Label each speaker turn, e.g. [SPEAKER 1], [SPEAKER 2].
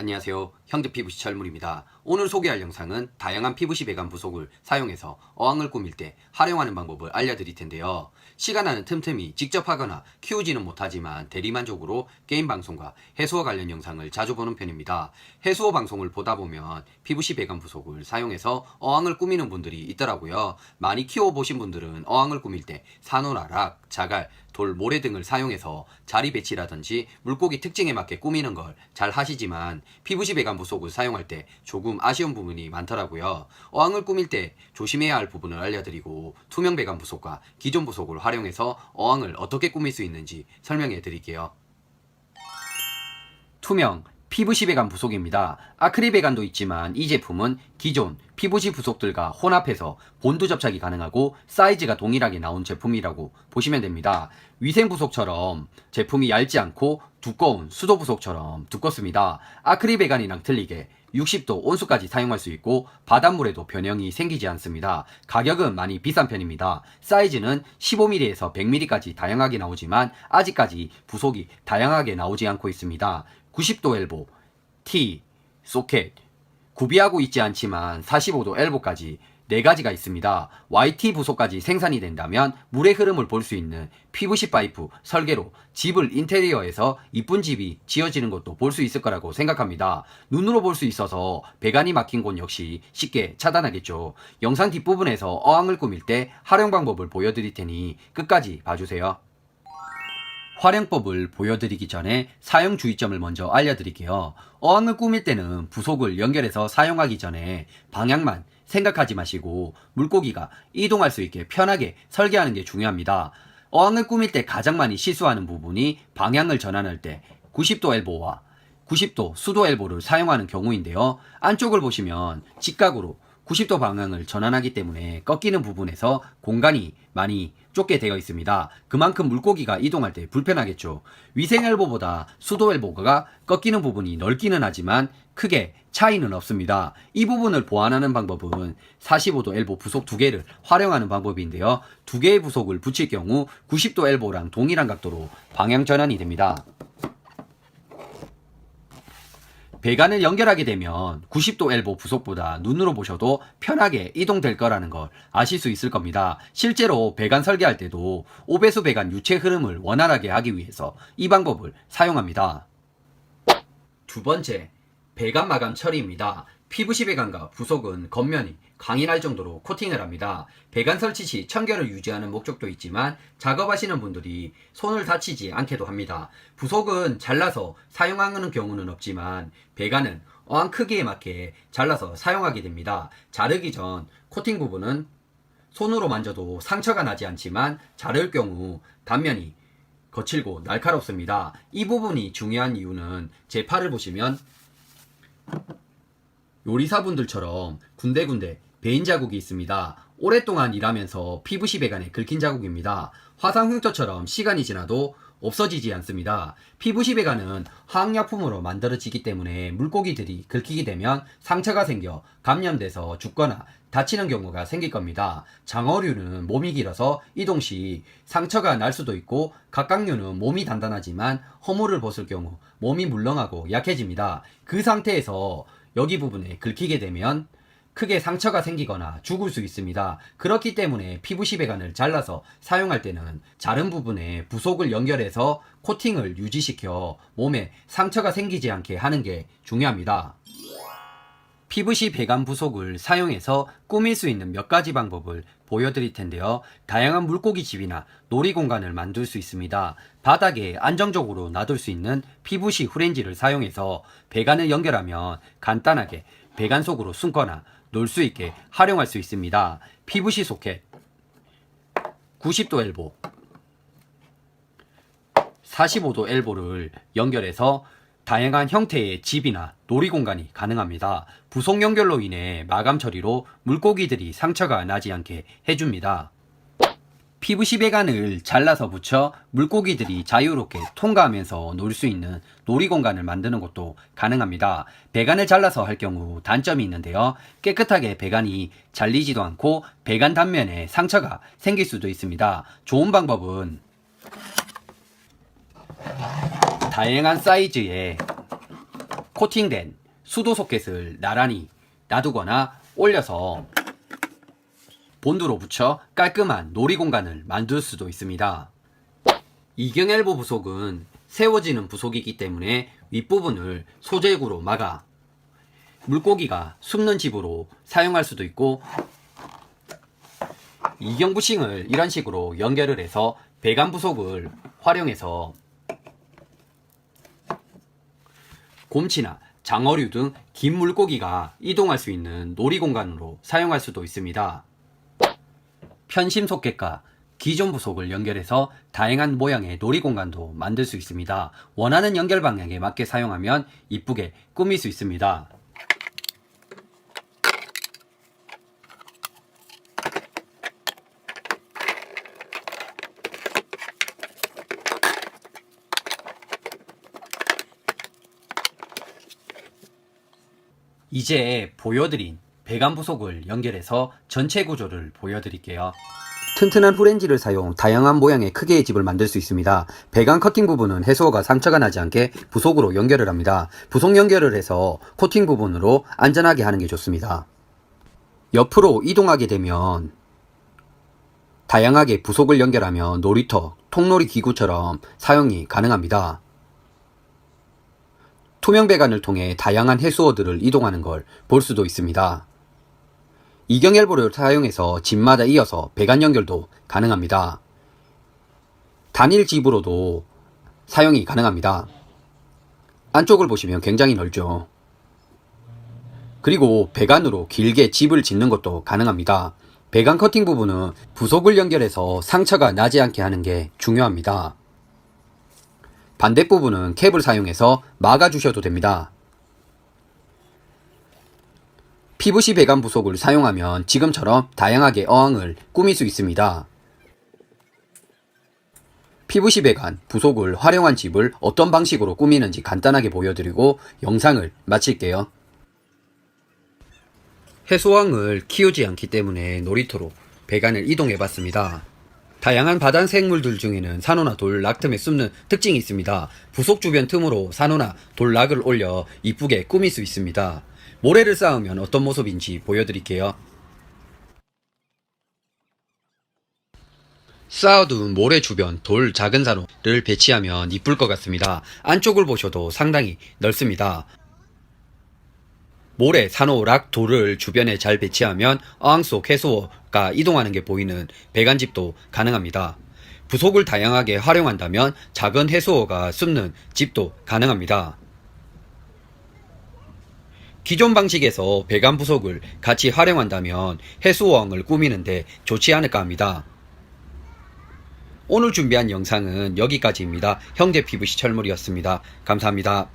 [SPEAKER 1] 안녕하세요. 형제 피 부시 철물입니다. 오늘 소개할 영상은 다양한 피부시 배관 부속을 사용해서 어항을 꾸밀 때 활용하는 방법을 알려드릴 텐데요. 시간 나는 틈틈이 직접 하거나 키우지는 못하지만 대리만족으로 게임 방송과 해수어 관련 영상을 자주 보는 편입니다. 해수어 방송을 보다 보면 피부시 배관 부속을 사용해서 어항을 꾸미는 분들이 있더라고요. 많이 키워보신 분들은 어항을 꾸밀 때 산호라락, 자갈, 돌, 모래 등을 사용해서 자리 배치라든지 물고기 특징에 맞게 꾸미는 걸 잘 하시지만 PVC 배관 부속을 사용할 때 조금 아쉬운 부분이 많더라고요. 어항을 꾸밀 때 조심해야 할 부분을 알려드리고 투명 배관 부속과 기존 부속을 활용해서 어항을 어떻게 꾸밀 수 있는지 설명해 드릴게요. 투명 PVC 배관 부속입니다. 아크릴 배관도 있지만 이 제품은 기존 PVC 부속들과 혼합해서 본드 접착이 가능하고 사이즈가 동일하게 나온 제품이라고 보시면 됩니다. 위생 부속처럼 제품이 얇지 않고 두꺼운 수도 부속처럼 두껍습니다. 아크릴 배관이랑 틀리게 60도 온수까지 사용할 수 있고 바닷물에도 변형이 생기지 않습니다. 가격은 많이 비싼 편입니다. 사이즈는 15mm에서 100mm까지 다양하게 나오지만 아직까지 부속이 다양하게 나오지 않고 있습니다. 90도 엘보, T, 소켓, 구비하고 있지 않지만 45도 엘보까지 4가지가 있습니다. YT 부속까지 생산이 된다면 물의 흐름을 볼 수 있는 PVC 파이프 설계로 집을 인테리어에서 이쁜 집이 지어지는 것도 볼 수 있을 거라고 생각합니다. 눈으로 볼 수 있어서 배관이 막힌 곳 역시 쉽게 차단하겠죠. 영상 뒷부분에서 어항을 꾸밀 때 활용 방법을 보여드릴 테니 끝까지 봐주세요. 활용법을 보여드리기 전에 사용 주의점을 먼저 알려드릴게요. 어항을 꾸밀 때는 부속을 연결해서 사용하기 전에 방향만 생각하지 마시고 물고기가 이동할 수 있게 편하게 설계하는 게 중요합니다. 어항을 꾸밀 때 가장 많이 실수하는 부분이 방향을 전환할 때 90도 엘보와 90도 수도 엘보를 사용하는 경우인데요. 안쪽을 보시면 직각으로 90도 방향을 전환하기 때문에 꺾이는 부분에서 공간이 많이 좁게 되어 있습니다. 그만큼 물고기가 이동할 때 불편하겠죠. 위생 엘보보다 수도 엘보가 꺾이는 부분이 넓기는 하지만 크게 차이는 없습니다. 이 부분을 보완하는 방법은 45도 엘보 부속 두 개를 활용하는 방법인데요. 두 개의 부속을 붙일 경우 90도 엘보랑 동일한 각도로 방향 전환이 됩니다. 배관을 연결하게 되면 90도 엘보 부속보다 눈으로 보셔도 편하게 이동될 거라는 걸 아실 수 있을 겁니다. 실제로 배관 설계할 때도 오배수 배관 유체 흐름을 원활하게 하기 위해서 이 방법을 사용합니다. 두 번째, 배관 마감 처리입니다. PVC 배관과 부속은 겉면이 강인할 정도로 코팅을 합니다. 배관 설치 시 청결을 유지하는 목적도 있지만 작업하시는 분들이 손을 다치지 않게도 합니다. 부속은 잘라서 사용하는 경우는 없지만 배관은 어항 크기에 맞게 잘라서 사용하게 됩니다. 자르기 전 코팅 부분은 손으로 만져도 상처가 나지 않지만 자를 경우 단면이 거칠고 날카롭습니다. 이 부분이 중요한 이유는 제 팔을 보시면 요리사분들처럼 군데군데 베인 자국이 있습니다. 오랫동안 일하면서 PVC 배관에 긁힌 자국입니다. 화상 흉터처럼 시간이 지나도 없어지지 않습니다. 배관은 화학약품으로 만들어지기 때문에 물고기들이 긁히게 되면 상처가 생겨 감염돼서 죽거나 다치는 경우가 생길 겁니다. 장어류는 몸이 길어서 이동 시 상처가 날 수도 있고 각각류는 몸이 단단하지만 허물을 벗을 경우 몸이 물렁하고 약해집니다. 그 상태에서 여기 부분에 긁히게 되면 크게 상처가 생기거나 죽을 수 있습니다. 그렇기 때문에 PVC 배관을 잘라서 사용할 때는 자른 부분에 부속을 연결해서 코팅을 유지시켜 몸에 상처가 생기지 않게 하는 게 중요합니다. PVC 배관 부속을 사용해서 꾸밀 수 있는 몇 가지 방법을 보여드릴 텐데요. 다양한 물고기 집이나 놀이 공간을 만들 수 있습니다. 바닥에 안정적으로 놔둘 수 있는 PVC 후렌지를 사용해서 배관을 연결하면 간단하게 배관 속으로 숨거나 놀 수 있게 활용할 수 있습니다. PVC 소켓 90도 엘보 45도 엘보를 연결해서 다양한 형태의 집이나 놀이 공간이 가능합니다. 부속 연결로 인해 마감 처리로 물고기들이 상처가 나지 않게 해줍니다. PVC 배관을 잘라서 붙여 물고기들이 자유롭게 통과하면서 놀 수 있는 놀이 공간을 만드는 것도 가능합니다. 배관을 잘라서 할 경우 단점이 있는데요. 깨끗하게 배관이 잘리지도 않고 배관 단면에 상처가 생길 수도 있습니다. 좋은 방법은 다양한 사이즈의 코팅된 수도 소켓을 나란히 놔두거나 올려서 본드로 붙여 깔끔한 놀이 공간을 만들 수도 있습니다. 이경 엘보 부속은 세워지는 부속이기 때문에 윗부분을 소재구로 막아 물고기가 숨는 집으로 사용할 수도 있고 이경 부싱을 이런 식으로 연결을 해서 배관 부속을 활용해서 곰치나 장어류 등 긴 물고기가 이동할 수 있는 놀이 공간으로 사용할 수도 있습니다. 편심 소켓과 기존 부속을 연결해서 다양한 모양의 놀이 공간도 만들 수 있습니다. 원하는 연결 방향에 맞게 사용하면 이쁘게 꾸밀 수 있습니다. 이제 보여드린 배관 부속을 연결해서 전체 구조를 보여드릴게요. 튼튼한 후렌지를 사용 다양한 모양의 크기의 집을 만들 수 있습니다. 배관 커팅 부분은 해수어가 상처가 나지 않게 부속으로 연결을 합니다. 부속 연결을 해서 코팅 부분으로 안전하게 하는 게 좋습니다. 옆으로 이동하게 되면 다양하게 부속을 연결하면 놀이터, 통놀이 기구처럼 사용이 가능합니다. 투명 배관을 통해 다양한 해수어들을 이동하는 걸 볼 수도 있습니다. 이경엘보를 사용해서 집마다 이어서 배관 연결도 가능합니다. 단일 집으로도 사용이 가능합니다. 안쪽을 보시면 굉장히 넓죠. 그리고 배관으로 길게 집을 짓는 것도 가능합니다. 배관 커팅 부분은 부속을 연결해서 상처가 나지 않게 하는 게 중요합니다. 반대 부분은 캡을 사용해서 막아주셔도 됩니다. PVC 배관 부속을 사용하면 지금처럼 다양하게 어항을 꾸밀 수 있습니다. PVC 배관, 부속을 활용한 집을 어떤 방식으로 꾸미는지 간단하게 보여드리고 영상을 마칠게요. 해수왕을 키우지 않기 때문에 놀이터로 배관을 이동해 봤습니다. 다양한 바다 생물들 중에는 산호나 돌, 락 틈에 숨는 특징이 있습니다. 부속 주변 틈으로 산호나 돌, 락을 올려 이쁘게 꾸밀 수 있습니다. 모래를 쌓으면 어떤 모습인지 보여드릴게요. 쌓아둔 모래 주변 돌 작은 산호를 배치하면 이쁠 것 같습니다. 안쪽을 보셔도 상당히 넓습니다. 모래, 산호, 락, 돌을 주변에 잘 배치하면 어항 속 해수어 가 이동하는 게 보이는 배관집도 가능합니다. 부속을 다양하게 활용한다면 작은 해수어가 숨는 집도 가능합니다. 기존 방식에서 배관 부속을 같이 활용한다면 해수어항을 꾸미는데 좋지 않을까 합니다. 오늘 준비한 영상은 여기까지입니다. 형제 PVC 철물이었습니다. 감사합니다.